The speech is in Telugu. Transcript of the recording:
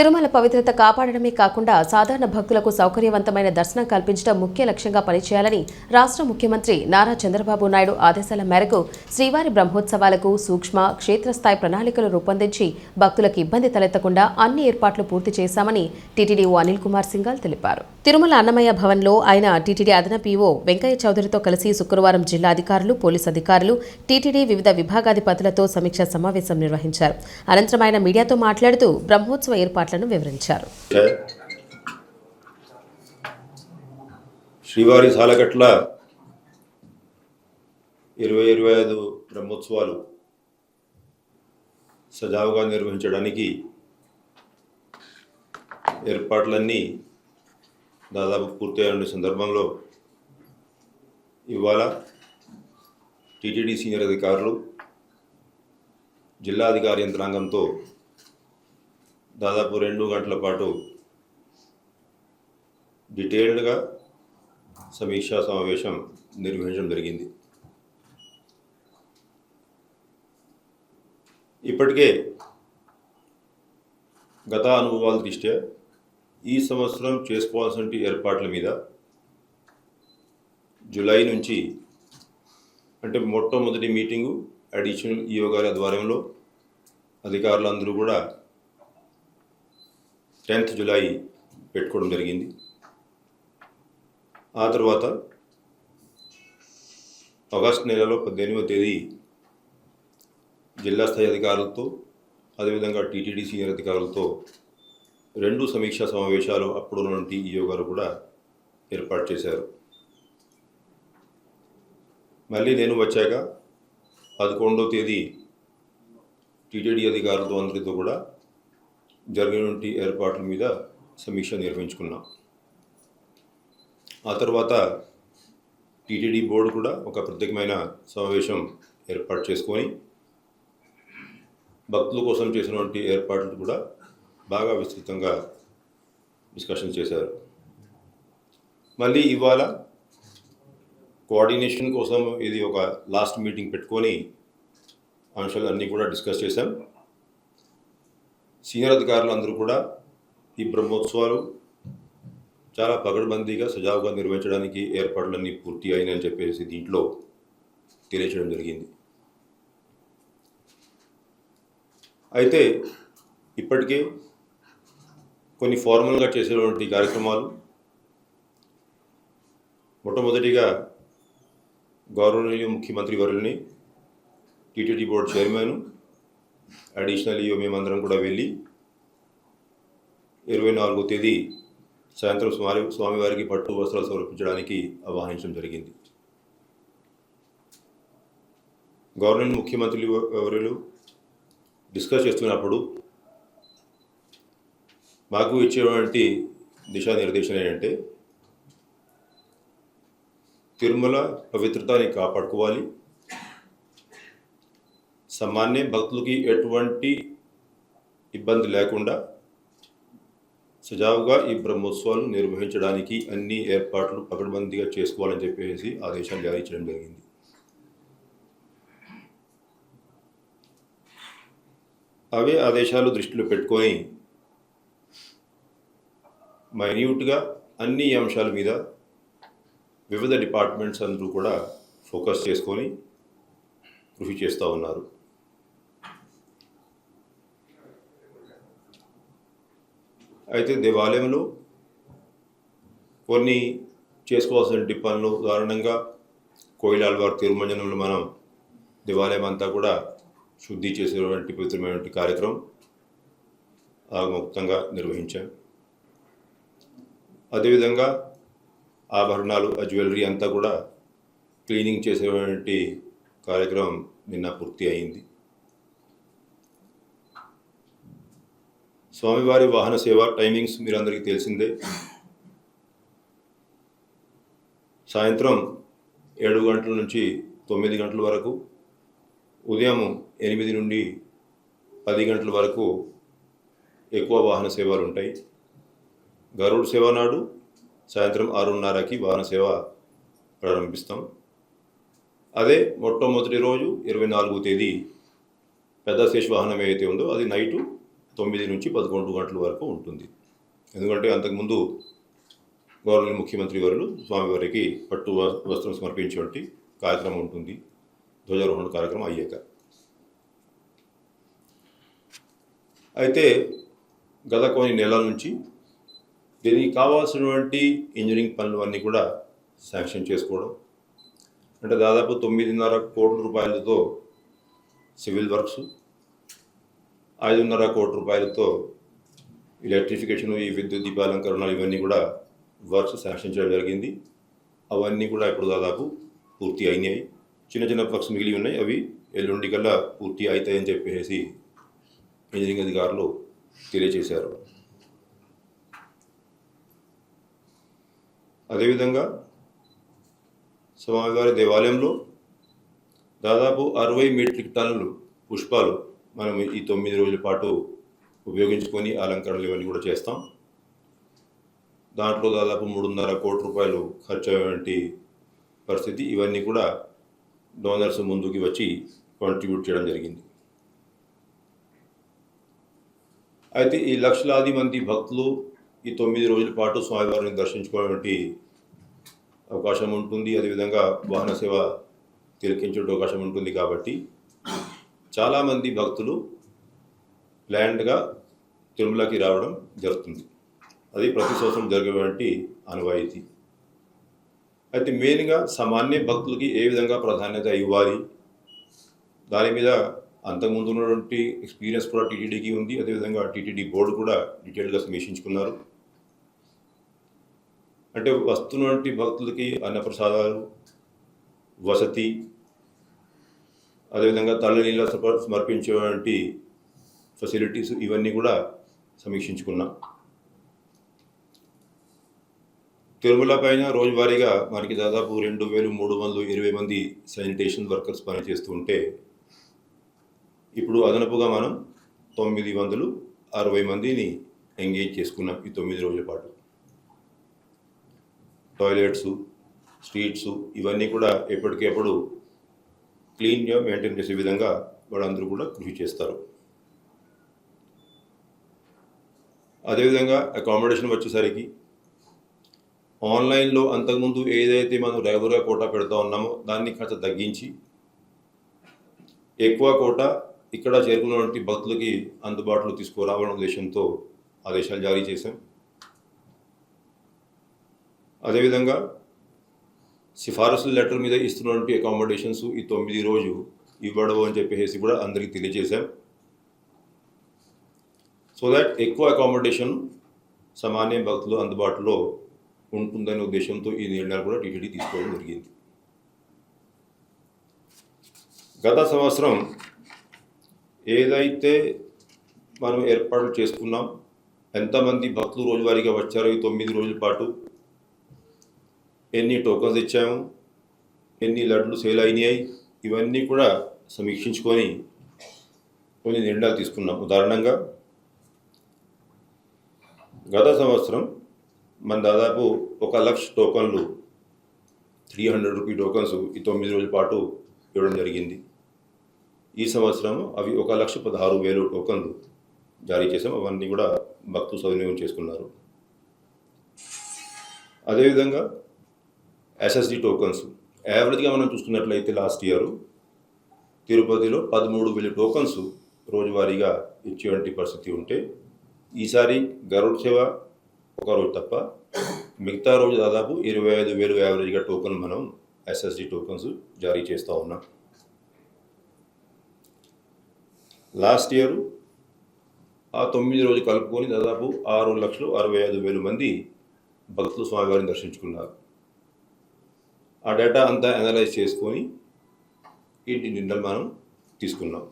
తిరుమల పవిత్రత కాపాడడమే కాకుండా సాధారణ భక్తులకు సౌకర్యవంతమైన దర్శనం కల్పించడం ముఖ్య లక్ష్యంగా పనిచేయాలని రాష్ట్ర ముఖ్యమంత్రి నారా చంద్రబాబు నాయుడు ఆదేశాల మేరకు శ్రీవారి బ్రహ్మోత్సవాలకు సూక్ష్మ క్షేత్రస్థాయి ప్రణాళికలు రూపొందించి భక్తులకు ఇబ్బంది తలెత్తకుండా అన్ని ఏర్పాట్లు పూర్తి చేశామని టీటీడీఓ అనిల్ కుమార్ సింఘాల్ తెలిపారు. తిరుమల అన్నమయ్య భవన్లో ఆయన టీటీడీ అదనపీఓ వెంకయ్య చౌదరితో కలిసి శుక్రవారం జిల్లా అధికారులు పోలీసు అధికారులు టీటీడీ వివిధ విభాగాధిపతులతో సమీక్షా సమావేశం నిర్వహించారు. అనంతరం ఆయన మీడియాతో మాట్లాడుతూ బ్రహ్మోత్సవ ఏర్పాట్లను వివరించారు. శ్రీవారి సాలగట్ల ఇరవై ఇరవై ఐదు బ్రహ్మోత్సవాలు సజావుగా నిర్వహించడానికి ఏర్పాట్లన్నీ దాదాపు పూర్తయ్యే సందర్భంలో ఇవాళ టీటీడీ సీనియర్ అధికారులు జిల్లా అధికారి యంత్రాంగంతో దాదాపు రెండు గంటల పాటు డీటెయిల్డ్గా సమీక్షా సమావేశం నిర్వహించడం జరిగింది. ఇప్పటికే గత అనుభవాల దృష్ట్యా ఈ సంవత్సరం చేసుకోవాల్సిన ఏర్పాట్ల మీద జూలై నుంచి అంటే మొట్టమొదటి మీటింగు అడిషనల్ ఈఓ గారి ఆధ్వర్యంలో అధికారులందరూ కూడా టెన్త్ జూలై పెట్టుకోవడం జరిగింది. ఆ తర్వాత ఆగస్ట్ నెలలో పద్దెనిమిదవ తేదీ జిల్లా స్థాయి అధికారులతో అదేవిధంగా టీటీడీ సీనియర్ అధికారులతో రెండు సమీక్షా సమావేశాలు అప్పుడు ఉన్నటువంటి ఈఓ గారు కూడా ఏర్పాటు చేశారు. మళ్ళీ నేను వచ్చాక పదకొండవ తేదీ టీటీడీ అధికారులతో అందరితో కూడా జరిగినటువంటి ఏర్పాట్ల మీద సమీక్ష నిర్వహించుకున్నాం. ఆ తర్వాత టీటీడీ బోర్డు కూడా ఒక ప్రత్యేకమైన సమావేశం ఏర్పాటు చేసుకొని భక్తుల కోసం చేసినటువంటి ఏర్పాట్లు కూడా బాగా విస్తృతంగా డిస్కషన్ చేశారు. మళ్ళీ ఇవాళ కోఆర్డినేషన్ కోసం ఇది ఒక లాస్ట్ మీటింగ్ పెట్టుకొని అంశాలన్నీ కూడా డిస్కస్ చేశాం. సీనియర్ అధికారులు అందరూ కూడా ఈ బ్రహ్మోత్సవాలు చాలా పగడ్బందీగా సజావుగా నిర్వహించడానికి ఏర్పాట్లన్నీ పూర్తి అయినాయని చెప్పేసి దీంట్లో తెలియచేయడం జరిగింది. అయితే ఇప్పటికే కొన్ని ఫార్మల్గా చేసేటువంటి కార్యక్రమాలు మొట్టమొదటిగా గౌరవనీయ ముఖ్యమంత్రి వర్యుల్ని TTD board chairman additional EO మేమందరం కూడా వెళ్ళి ఇరవై నాలుగో తేదీ సాయంత్రం స్వామి స్వామివారికి పట్టు వస్త్రాలు సమర్పించడానికి ఆహ్వానించడం జరిగింది. గవర్నమెంట్ ముఖ్యమంత్రులు ఎవరు డిస్కస్ చేస్తున్నప్పుడు మాకు ఇచ్చేటువంటి దిశానిర్దేశం ఏంటంటే తిరుమల పవిత్రతని కాపాడుకోవాలి. సామాన్య భక్తులకి ఎటువంటి ఇబ్బంది లేకుండా సజావుగా ఈ బ్రహ్మోత్సవాలు నిర్వహించడానికి అన్ని ఏర్పాట్లు పకడ్బందీగా చేసుకోవాలని చెప్పేసి ఆదేశాలు జారీ చేయడం జరిగింది. అవే ఆదేశాలు దృష్టిలో పెట్టుకొని మైన్యూట్గా అన్ని అంశాల మీద వివిధ డిపార్ట్మెంట్స్ అందరూ కూడా ఫోకస్ చేసుకొని కృషి చేస్తూ ఉన్నారు. అయితే దేవాలయంలో కొన్ని చేసుకోవాల్సిన పనులు దారుణంగా కోయిలాల్వారు తిరుమంజనంలో మనం దేవాలయం అంతా కూడా శుద్ధి చేసేటువంటి పవిత్రమైనటువంటి కార్యక్రమం ఆగముక్తంగా నిర్వహించాం. అదేవిధంగా ఆభరణాలు ఆ జ్యువెలరీ అంతా కూడా క్లీనింగ్ చేసేటువంటి కార్యక్రమం నిన్న పూర్తి అయింది. స్వామివారి వాహన సేవ టైమింగ్స్ మీరందరికీ తెలిసిందే. సాయంత్రం ఏడు గంటల నుంచి తొమ్మిది గంటల వరకు ఉదయం ఎనిమిది నుండి పది గంటల వరకు ఎక్కువ వాహన సేవలు ఉంటాయి. గరుడ్ సేవ నాడు సాయంత్రం ఆరున్నరకి వాహన సేవ ప్రారంభిస్తాం. అదే మొట్టమొదటి రోజు ఇరవై నాలుగో తేదీ పెద్ద శేష వాహనం ఏదైతే ఉందో అది నైటు తొమ్మిది నుంచి పదకొండు గంటల వరకు ఉంటుంది. ఎందుకంటే అంతకుముందు గవర్నర్ ముఖ్యమంత్రి వారు స్వామివారికి పట్టు వ- వస్త్రం సమర్పించేటువంటి కార్యక్రమం ఉంటుంది. ధ్వజారోహణ కార్యక్రమం అయ్యాక. అయితే గత కొన్ని నెలల నుంచి దీనికి కావాల్సినటువంటి ఇంజనీరింగ్ పనులు అన్నీ కూడా శాంక్షన్ చేసుకోవడం. అంటే దాదాపు తొమ్మిదిన్నర కోట్ల రూపాయలతో సివిల్ వర్క్స్ ఐదున్నర కోటి రూపాయలతో ఎలక్ట్రిఫికేషన్ ఈ విద్యుత్ దీపాలంకరణ ఇవన్నీ కూడా వర్క్స్ శాంక్షన్ చేయడం జరిగింది. అవన్నీ కూడా ఇప్పుడు దాదాపు పూర్తి అయినాయి. చిన్న చిన్న వర్క్స్ మిగిలి ఉన్నాయి. అవి ఎల్లుండి కల్లా పూర్తి అవుతాయని చెప్పేసి ఇంజనీరింగ్ అధికారులు తెలియజేశారు. అదేవిధంగా స్వామివారి దేవాలయంలో దాదాపు అరవై మెట్రిక్ టన్నులు పుష్పాలు మనం ఈ తొమ్మిది రోజుల పాటు ఉపయోగించుకొని అలంకరణలు ఇవన్నీ కూడా చేస్తాం. దాంట్లో దాదాపు మూడున్నర కోటి రూపాయలు ఖర్చు అయ్యేటువంటి పరిస్థితి. ఇవన్నీ కూడా డోనర్స్ ముందుకి వచ్చి కాంట్రిబ్యూట్ చేయడం జరిగింది. అయితే ఈ లక్షలాది మంది భక్తులు ఈ తొమ్మిది రోజుల పాటు స్వామివారిని దర్శించుకోవడానికి అవకాశం ఉంటుంది. అదేవిధంగా వాహన సేవ తిలకించే అవకాశం ఉంటుంది కాబట్టి చాలామంది భక్తులు ప్లాండ్గా తిరుమలకి రావడం జరుగుతుంది. అది ప్రతి సంవత్సరం జరిగేటువంటి అనువాయితీ అయితే మెయిన్గా సామాన్య భక్తులకి ఏ విధంగా ప్రాధాన్యత ఇవ్వాలి? దాని మీద అంతకుముందు ఉన్నటువంటి ఎక్స్పీరియన్స్ కూడా టీటీడీకి ఉంది. అదేవిధంగా టీటీడీ బోర్డు కూడా డీటెయిల్గా సమీక్షించుకున్నారు. అంటే వస్తున్నటువంటి భక్తులకి అన్నప్రసాదాలు వసతి అదేవిధంగా తల్లనీళ్ళ సమర్- సమర్పించేటువంటి ఫెసిలిటీస్ ఇవన్నీ కూడా సమీక్షించుకున్నాం. తిరుమల పైన రోజువారీగా మనకి దాదాపు రెండు వేలు మూడు వందలు ఇరవై మంది శానిటేషన్ వర్కర్స్ పనిచేస్తూ ఉంటే ఇప్పుడు అదనపుగా మనం తొమ్మిది వందలు అరవై మందిని ఎంగేజ్ చేసుకున్నాం ఈ తొమ్మిది రోజుల పాటు. టాయిలెట్స్ స్ట్రీట్స్ ఇవన్నీ కూడా ఎప్పటికెప్పుడు క్లీన్గా మెయింటైన్ చేసే విధంగా వాళ్ళందరూ కూడా కృషి చేస్తారు. అదేవిధంగా అకామిడేషన్ వచ్చేసరికి ఆన్లైన్లో అంతకుముందు ఏదైతే మనం రెగ్యులర్గా కోటా పెడతా ఉన్నామో దాన్ని కాస్త తగ్గించి ఎక్కువ కోట ఇక్కడ చేరుకున్నటువంటి భక్తులకి అందుబాటులో తీసుకురావడం ఉద్దేశంతో ఆదేశాలు జారీ చేశాం. అదేవిధంగా సిఫారసుల లెటర్ మీద ఇస్తున్నటువంటి అకామిడేషన్స్ ఈ తొమ్మిది రోజు ఇవ్వడము అని చెప్పేసి కూడా అందరికీ తెలియజేశాం. సో దట్ ఎక్కువ అకామిడేషన్ సామాన్య భక్తులు అందుబాటులో ఉంటుందనే ఉద్దేశంతో ఈ నిర్ణయాలు కూడా టీటీడీ తీసుకోవడం జరిగింది. గత సంవత్సరం ఏదైతే మనం ఏర్పాట్లు చేసుకున్నాం ఎంతమంది భక్తులు రోజువారీగా వచ్చారో ఈ తొమ్మిది రోజుల పాటు ఎన్ని టోకన్స్ ఇచ్చాము ఎన్ని లడ్లు సేల్ అయినాయి ఇవన్నీ కూడా సమీక్షించుకొని కొన్ని నిర్ణయాలు తీసుకున్నాం. ఉదాహరణంగా గత సంవత్సరం మన దాదాపు ఒక లక్ష టోకన్లు త్రీ హండ్రెడ్ రూపీ టోకన్స్ ఈ తొమ్మిది రోజుల పాటు ఇవ్వడం జరిగింది. ఈ సంవత్సరం అవి ఒక లక్ష పదహారు వేలు టోకన్లు జారీ చేసాం అవన్నీ కూడా భక్తులు సద్వినియోగం చేసుకున్నారు. అదేవిధంగా ఎస్ఎస్డి టోకన్స్ యావరేజ్గా మనం చూసుకున్నట్లయితే లాస్ట్ ఇయర్ తిరుపతిలో పదమూడు వేల టోకన్స్ రోజువారీగా ఇచ్చేటువంటి పరిస్థితి ఉంటే ఈసారి గరుడ్ సేవ ఒక రోజు తప్ప మిగతా రోజు దాదాపు ఇరవై ఐదు వేలు యావరేజ్గా టోకన్ మనం ఎస్ఎస్డి టోకన్స్ జారీ చేస్తూ ఉన్నాం. లాస్ట్ ఇయర్ ఆ తొమ్మిది రోజులు కలుపుకొని దాదాపు ఆరు లక్షలు అరవై ఐదు వేలు మంది భక్తులు స్వామివారిని దర్శించుకున్నారు. ఆ డేటా అంతా అనలైజ్ చేసుకొని ఈ నిర్ణయం మనం తీసుకున్నాం.